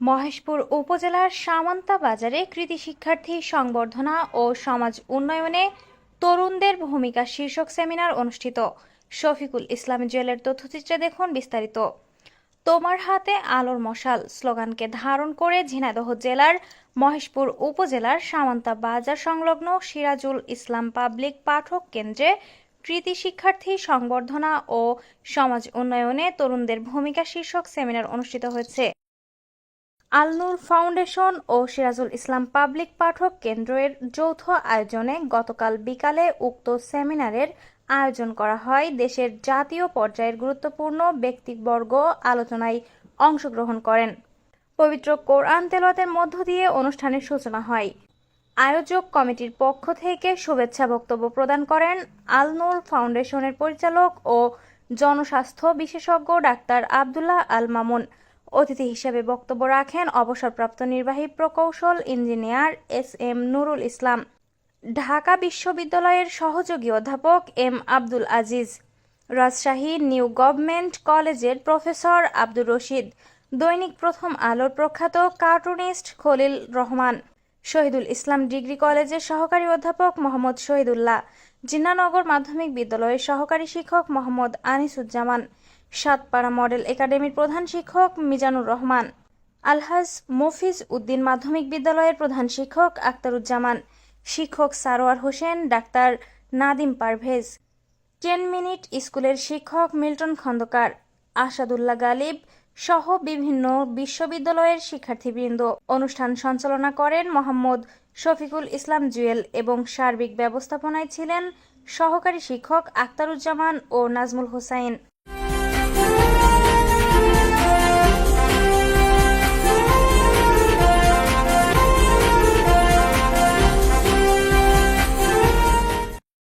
মহেশপুর উপজেলার সামন্তা বাজারে কৃতি শিক্ষার্থী সংবর্ধনা ও সমাজ উন্নয়নে তরুণদের ভূমিকা শীর্ষক সেমিনার অনুষ্ঠিত। শফিকুল ইসলাম জুয়েলের তথ্যচিত্রে দেখুন বিস্তারিত। তোমার হাতে আলোর মশাল স্লোগানকে ধারণ করে ঝিনাইদহ জেলার মহেশপুর উপজেলার সামন্তা বাজার সংলগ্ন সিরাজুল ইসলাম পাবলিক পাঠক কেন্দ্রে কৃতি শিক্ষার্থী সংবর্ধনা ও সমাজ উন্নয়নে তরুণদের ভূমিকা শীর্ষক সেমিনার অনুষ্ঠিত হয়েছে। আলনুর ফাউন্ডেশন ও সিরাজুল ইসলাম পাবলিক পাঠক কেন্দ্রের যৌথ আয়োজনে গতকাল বিকালে উক্ত সেমিনারের আয়োজন করা হয়। দেশের জাতীয় পর্যায়ের গুরুত্বপূর্ণ ব্যক্তিবর্গ আলোচনায় অংশগ্রহণ করেন। পবিত্র কোরআন তেলাওয়াতের মধ্য দিয়ে অনুষ্ঠানের সূচনা হয়। আয়োজক কমিটির পক্ষ থেকে শুভেচ্ছা বক্তব্য প্রদান করেন আলনুর ফাউন্ডেশনের পরিচালক ও জনস্বাস্থ্য বিশেষজ্ঞ ডাক্তার আবদুল্লাহ আল মামুন অতিথি হিসেবে বক্তব্য রাখেন অবসরপ্রাপ্ত নির্বাহী প্রকৌশল engineer S M Nurul Islam, Dhaka বিশ্ববিদ্যালয়ের সহযোগী অধ্যাপক M Abdul Aziz, Rajshahi new government কলেজের প্রফেসর আব্দুর রশিদ, দৈনিক প্রথম আলোর প্রখ্যাত কার্টুনিস্ট খলিল রহমান, শহীদুল ইসলাম ডিগ্রি কলেজের সহকারী অধ্যাপক মোহাম্মদ শহীদুল্লাহ, জিন্নানগর মাধ্যমিক বিদ্যালয়ের সহকারী শিক্ষক মোহাম্মদ আনিসুজ্জামান সাতপাড়া মডেল একাডেমির প্রধান শিক্ষক মিজানুর রহমান। আলহাজ মফিজ উদ্দিন মাধ্যমিক বিদ্যালয়ের প্রধান শিক্ষক আক্তারুজ্জামান শিক্ষক সারোয়ার হোসেন, ডাক্তার নাদিম পারভেজ। টেন মিনিট স্কুলের শিক্ষক মিল্টন খন্দকার। আসাদুল্লাহ গালিব সহ বিভিন্ন বিশ্ববিদ্যালয়ের শিক্ষার্থীবৃন্দ। অনুষ্ঠান সঞ্চালনা করেন মোহাম্মদ শফিকুল ইসলাম জুয়েল এবং সার্বিক ব্যবস্থাপনায় ছিলেন সহকারী শিক্ষক আক্তারুজ্জামান ও নাজমুল হোসাইন